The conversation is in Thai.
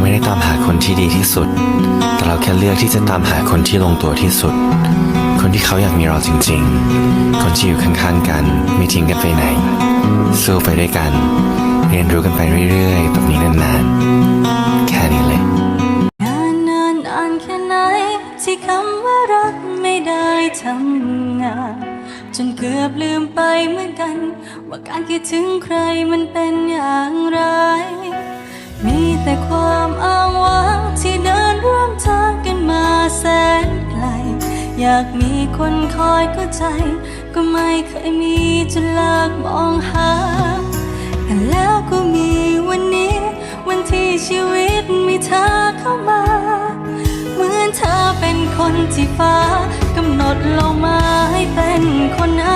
ไม่ได้ตามหาคนที่ดีที่สุด แต่เราแค่เลือกที่จะตามหาคนที่ลงตัวที่สุด คนที่เขาอยากมีเราจริง ๆ คนที่อยู่ข้างๆกัน ไม่ทิ้งกันไปไหน สู้ไปด้วยกัน เรียนรู้กันไปเรื่อยๆ แบบนี้นานๆ แค่นี้เลยนานนานนานแค่ไหนที่คำว่ารักไม่ได้ทำงานจนเกือบลืมไปเหมือนกัน ว่าการคิดถึงใครมันเป็นอย่างไร ความอ้างว้างที่เดินร่วมทางกันมาแสนไกล อยากมีคนคอยเข้าใจ ก็ไม่เคยมีจนเลิกมองหา แต่แล้วก็มีวันนี้ วันที่ชีวิตมีเธอเข้ามา เหมือนเธอเป็นคนที่ฟ้ากำหนดลงมาให้เป็นคนนั้น